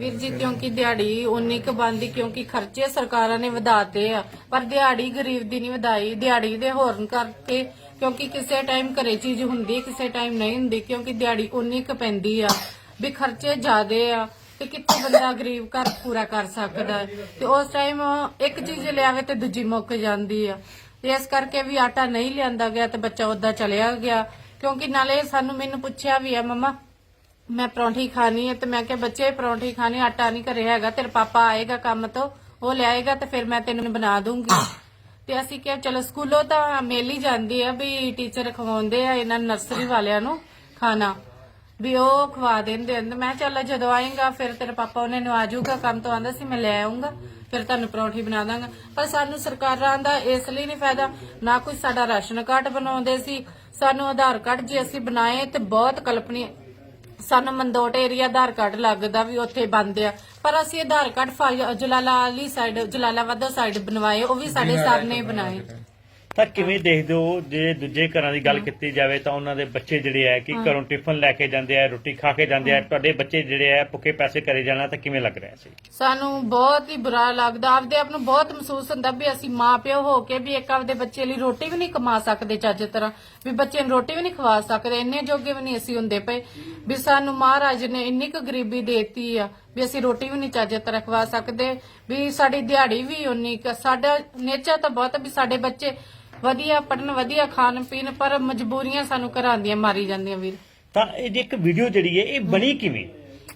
ਵੀਰ ਜੀ, ਕਿਉਂਕਿ ਦਿਹਾੜੀ ਉਨੀ ਕੁ ਬੰਦੀ ਕਿਉਂਕਿ ਖਰਚੇ ਸਰਕਾਰਾਂ ਨੇ ਵਧਾਤੇ ਆ। ਪਰ ਦਿਹਾੜੀ ਗਰੀਬ ਦੀ ਨਹੀਂ ਵਧਾਈ, ਦਿਹਾੜੀ ਦੇ ਹੋਰਨ ਕਰਕੇ, ਕਿਉਂਕਿ ਕਿਸੇ ਟਾਈਮ ਘਰੇ ਚੀਜ਼ ਹੁੰਦੀ, ਕਿਸੇ ਟਾਈਮ ਨਹੀਂ ਹੁੰਦੀ, ਕਿਉਂਕਿ ਦਿਹਾੜੀ ਉਨੀ ਕੁ ਪੈਂਦੀ ਆ। ਵੀ ਖਰਚੇ ਜ਼ਿਆਦੇ ਆ, ਤੇ ਕਿੱਥੇ ਬੰਦਾ ਗਰੀਬ ਘਰ ਪੂਰਾ ਕਰ ਸਕਦਾ ਹੈ। ਤੇ ਉਸ ਟਾਈਮ ਇੱਕ ਚੀਜ਼ ਲਿਆਵੇ ਤੇ ਦੂਜੀ ਮੁੱਕ ਜਾਂਦੀ ਆ। ਤੇ ਇਸ ਕਰਕੇ ਵੀ ਆਟਾ ਨਹੀਂ ਲਿਆਂਦਾ ਗਿਆ ਤੇ ਬੱਚਾ ਉਦਾਂ ਚਲਿਆ ਗਿਆ। ਕਿਉਂਕਿ ਨਾਲੇ ਸਾਨੂੰ ਮੈਨੂੰ ਪੁੱਛਿਆ ਵੀ ਆ, ਮਮਾ ਮੈਂ ਪਰੌਂਠੀ ਖਾਣੀ ਹੈ ਤੇ ਮੈਂ ਕਿਹਾ ਬੱਚੇ, ਪਰੌਂਠੀ ਖਾਣੀ, ਆਟਾ ਨਹੀਂ ਘਰੇ ਹੈਗਾ, ਤੇਰਾ ਪਾਪਾ ਆਏਗਾ ਕੰਮ ਤੋਂ, ਉਹ ਲਿਆਏਗਾ ਤੇ ਫਿਰ ਮੈਂ ਤੈਨੂੰ ਬਣਾ ਦੂੰਗੀ। ਤੇ ਅਸੀਂ ਕਿਹਾ ਚਲੋ ਸਕੂਲੋਂ ਤਾਂ ਮੇਲ ਹੀ ਜਾਂਦੀ ਆ ਵੀ ਟੀਚਰ ਖਵਾਉਂਦੇ ਆ ਇਹਨਾਂ ਨਰਸਰੀ ਵਾਲਿਆਂ ਨੂੰ ਖਾਣਾ, ਵੀ ਉਹ ਖਵਾ ਦਿੰਦੇ ਆ। ਤੇ ਮੈਂ ਕਿਹਾ ਚੱਲ ਜਦੋਂ ਆਏਗਾ ਫਿਰ ਤੇਰੇ ਪਾਪਾ ਉਹਨੇ ਨੂੰ ਆਜੂਗਾ ਕੰਮ ਤੋਂ ਆਂਦਾ ਸੀ, ਮੈਂ ਲੈ ਆਉਂਗਾ ਫਿਰ ਤੁਹਾਨੂੰ ਪਰੌਂਠੀ ਬਣਾ ਦਾਂਗਾ। ਪਰ ਸਾਨੂੰ ਸਰਕਾਰਾਂ ਦਾ ਇਸ ਲਈ ਨਹੀਂ ਫਾਇਦਾ, ਨਾ ਕੋਈ ਸਾਡਾ ਰਾਸ਼ਨ ਕਾਰਡ ਬਣਾਉਂਦੇ ਸੀ, ਸਾਨੂੰ ਆਧਾਰ ਕਾਰਡ ਜੇ ਅਸੀਂ ਬਣਾਏ ਤੇ ਬਹੁਤ ਕਲਪਨੀ ਸਾਨੂੰ ਮੰਦੋਟ ਏਰੀਆ ਆਧਾਰ ਕਾਰਡ ਲੱਗਦਾ ਵੀ ਉੱਥੇ ਬੰਦ ਆ। ਪਰ ਅਸੀਂ ਆਧਾਰ ਕਾਰਡ ਜਲਾਲਾ ਵਾਲੀ ਸਾਈਡ ਜਲਾਲਾਬਾਦ ਸਾਈਡ ਬਣਵਾਏ ਉਹ ਵੀ ਸਾਡੇ ਸਰ ਨੇ ਬਣਾਏ। ਤਾਂ ਕਿਵੇਂ ਦੇਖਦੇ ਹੋ ਜੇ ਦੂਜੇ ਘਰਾਂ ਦੀ ਗੱਲ ਕੀਤੀ ਜਾਵੇ ਤਾਂ ਉਹਨਾਂ ਦੇ ਬੱਚੇ ਜਿਹੜੇ ਆ ਕਿ ਘਰੋਂ ਟਿਫਨ ਲੈ ਕੇ ਜਾਂਦੇ ਆ ਰੋਟੀ ਖਾ ਕੇ ਜਾਂਦੇ ਆ ਤੁਹਾਡੇ ਬੱਚੇ ਜਿਹੜੇ ਆ ਭੁੱਖੇ ਪੈਸੇ ਕਰੇ ਜਾਣਾ ਤਾਂ ਕਿਵੇਂ ਲੱਗ ਰਿਹਾ ਸੀ? ਸਾਨੂੰ ਬਹੁਤ ਹੀ ਬੁਰਾ ਲੱਗਦਾ ਆਪਦੇ ਆਪ ਨੂੰ ਬਹੁਤ ਮਹਿਸੂਸ ਹੁੰਦਾ ਵੀ ਅਸੀਂ ਮਾਂ ਪਿਓ ਹੋ ਕੇ ਵੀ ਇੱਕ ਆਪਦੇ ਬੱਚੇ ਲਈ ਰੋਟੀ ਵੀ ਨਹੀਂ ਕਮਾ ਸਕਦੇ ਚੱਜ ਤਰ੍ਹਾਂ ਵੀ ਬੱਚੇ ਨੂੰ ਰੋਟੀ ਵੀ ਨਹੀਂ ਖਵਾ ਸਕਦੇ ਇੰਨੇ ਜੋਗੇ ਵੀ ਨਹੀਂ ਅਸੀਂ ਹੁੰਦੇ ਪਏ ਵੀ ਸਾਨੂੰ ਮਹਾਰਾਜ ਨੇ ਇੰਨੀ ਕੁ ਗਰੀਬੀ ਦੇਤੀ ਆ ਵੀ ਅਸੀਂ ਰੋਟੀ ਵੀ ਨਹੀਂ ਚੱਜ ਤਰ੍ਹਾਂ ਖਵਾ ਸਕਦੇ ਵੀ ਸਾਡੀ ਦਿਹਾੜੀ ਵੀ ਉਨੀ ਕੁ ਸਾਡਾ ਨੇਚਰ ਤਾਂ ਬਹੁਤ ਵੀ ਸਾਡੇ ਬੱਚੇ ਵਧੀਆ ਪੜਨ ਵਧੀਆ ਖਾਣ ਪੀਣ ਪਰ ਮਜਬੂਰੀਆਂ ਸਾਨੂੰ ਘਰਾਂ ਦੀਆਂ ਮਾਰੀ ਜਾਂਦੀਆਂ ਵੀਰ। ਤਾਂ ਇਹ ਇੱਕ ਵੀਡੀਓ ਜਿਹੜੀ ਹੈ ਇਹ ਬਣੀ ਕਿਵੇਂ?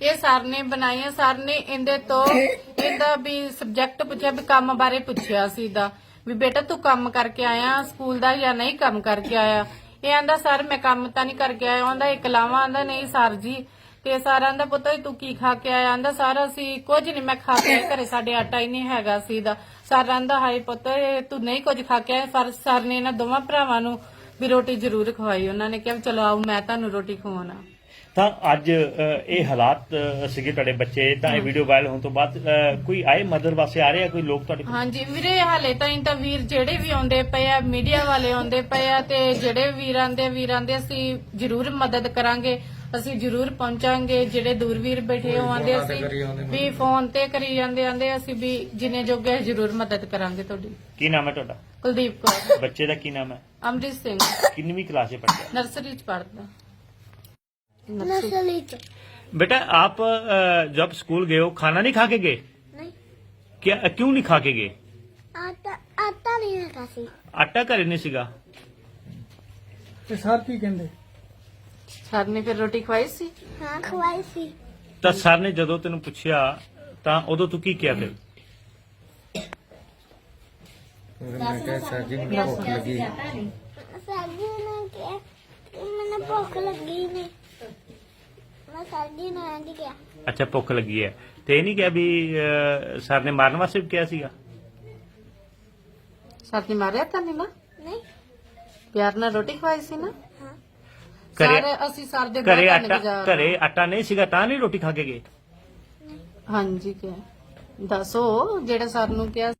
ਇਹ ਸਰ ਨੇ ਬਣਾਈ ਹੈ। ਸਰ ਨੇ ਇਹਦੇ ਤੋਂ ਇਹਦਾ ਵੀ ਸਬਜੈਕਟ ਪੁੱਛਿਆ ਵੀ ਕੰਮ ਬਾਰੇ ਪੁੱਛਿਆ ਸੀ ਦਾ ਵੀ ਬੇਟਾ ਤੂੰ ਕੰਮ ਕਰਕੇ ਆਇਆ ਸਕੂਲ ਦਾ ਜਾਂ ਨਹੀਂ ਕੰਮ ਕਰਕੇ ਆਇਆ? ਇਹ ਆਂਦਾ ਸਰ ਮੈਂ ਕੰਮ ਤਾਂ ਨਹੀਂ ਕਰਕੇ ਆਇਆ। ਆਂਦਾ ਇੱਕ ਲਾਵਾਂ ਆਂਦਾ ਨਹੀਂ ਸਰ ਜੀ ਤੇ ਸਰ ਆਂਦਾ ਪੁੱਤ ਤੂੰ ਕੀ ਖਾ ਕੇ ਆਇਆ? ਆਂਦਾ ਸਰ ਅਸੀਂ ਕੁਝ ਨਹੀਂ ਮੈਂ ਖਾ ਕੇ ਆਇਆ, ਘਰੇ ਸਾਡੇ ਆਟਾ ਹੀ ਨਹੀਂ ਹੈਗਾ ਸੀ ਦਾ ਸਰ ਆਂਦਾ ਹਾਏ ਪੁੱਤ ਇਹ ਤੂੰ ਨਹੀਂ ਕੁਝ ਖਾ ਕੇ ਆਇਆ? ਪਰ ਸਰ ਨੇ ਇਹਨਾਂ ਦੋਵਾਂ ਭਰਾਵਾਂ ਨੂੰ ਵੀ ਰੋਟੀ ਜ਼ਰੂਰ ਖਵਾਈ। ਉਹਨਾਂ ਨੇ ਕਿਹਾ ਵੀ ਚਲੋ ਆਓ ਮੈਂ ਤੁਹਾਨੂੰ ਰੋਟੀ ਖਵਾਉਣਾ। ਤਾਂ ਅੱਜ ਅ, ਇਹ ਹਾਲਾਤ ਅ, ਸੀਗੇ ਤੁਹਾਡੇ ਬੱਚੇ ਤਾਂ ਇਹ ਵੀਡੀਓ ਵਾਇਰਲ ਹੋਣ ਤੋਂ ਬਾਅਦ ਅ, ਕੋਈ ਆਏ ਮਦਦ ਵਾਸਤੇ ਆ ਰਹੇ ਆ? ਕੋਈ ਲੋਕ ਤੁਹਾਡੇ ਕੋਲ? ਹਾਂਜੀ ਵੀਰੇ ਹਾਲੇ ਤਾਂ ਵੀਰ ਜਿਹੜੇ ਵੀ ਆਉਂਦੇ ਪਏ ਆ ਮੀਡੀਆ ਵਾਲੇ ਆਉਂਦੇ ਪਏ ਆ ਤੇ ਜਿਹੜੇ ਵੀਰਾਂ ਦੇ ਵੀਰਾਂ ਦੇ ਅਸੀਂ ਜ਼ਰੂਰ ਮਦਦ ਕਰਾਂਗੇ। ਅਸੀਂ ਜ਼ਰੂਰ ਪਹੁੰਚਾਂਗੇ ਜਿਹੜੇ ਦੂਰਵੀਰ ਬੈਠੇ ਹੋ ਆਂਦੇ ਅਸੀਂ ਵੀ ਫੋਨ ਤੇ ਕਰੀ ਜਾਂਦੇ ਆਂਦੇ ਅਸੀਂ ਵੀ ਜਿੰਨੇ ਜੋਗੇ ਜ਼ਰੂਰ ਮਦਦ ਕਰਾਂਗੇ ਤੁਹਾਡੀ ਕੀ ਨਾਮ ਹੈ ਤੁਹਾਡਾ ਕੁਲਦੀਪ ਕੌਰ ਬੱਚੇ ਦਾ ਕੀ ਨਾਮ ਹੈ ਅਮਰਿਤ ਸਿੰਘ ਕਿੰਨਵੀਂ ਕਲਾਸ 'ਚ ਪੜ੍ਹਦਾ ਹੈ ਨਰਸਰੀ ਚ ਪੜ੍ਹਦਾ नर्सरी तो बेटा आप अ, जब स्कूल गए हो खाना नहीं खा के गए नहीं क्या क्यों नहीं खा के गए आता आता नहीं है काफी ਆਟਾ ਘਰੇ ਨਹੀਂ ਸੀਗਾ ਤੇ ਸਰ ਕੀ ਕਹਿੰਦੇ ਸਰ ਨੇ ਫਿਰ ਰੋਟੀ ਖਵਾਈ ਸੀ? ਹਾਂ ਖਵਾਈ ਸੀ। ਤਾਂ ਸਰ ਨੇ ਜਦੋਂ ਤੈਨੂੰ ਪੁੱਛਿਆ ਤਾਂ ਉਦੋਂ ਤੂੰ ਕੀ ਕਿਹਾ ਫਿਰ? ਅੱਛਾ ਭੁੱਖ ਲੱਗੀ ਹੈ। ਤੇ ਇਹ ਨਹੀਂ ਕਿਹਾ ਵੀ ਸਰ ਨੇ ਮਾਰਨ ਵਾਸਤੇ ਵੀ ਕਿਹਾ ਸੀਗਾ? ਸਰ ਨੇ ਮਾਰਿਆ ਤਾਂ ਨਹੀਂ ਨਾ? ਨਹੀਂ। ਪਿਆਰ ਨਾਲ ਰੋਟੀ ਖਵਾਈ ਸੀ ਨਾ? ਹਾਂ। ਘਰੇ ਸਰ ਅਸੀਂ ਸਰ ਦੇ ਘਰੇ ਆਟਾ ਘਰੇ ਆਟਾ ਨਹੀਂ ਸੀਗਾ ਤਾਂ ਨਹੀਂ ਰੋਟੀ ਖਾ ਕੇ ਗਏ? ਹਾਂਜੀ ਕਿਹਾ ਦੱਸੋ ਜਿਹੜਾ ਸਰ ਨੂੰ ਕਿਹਾ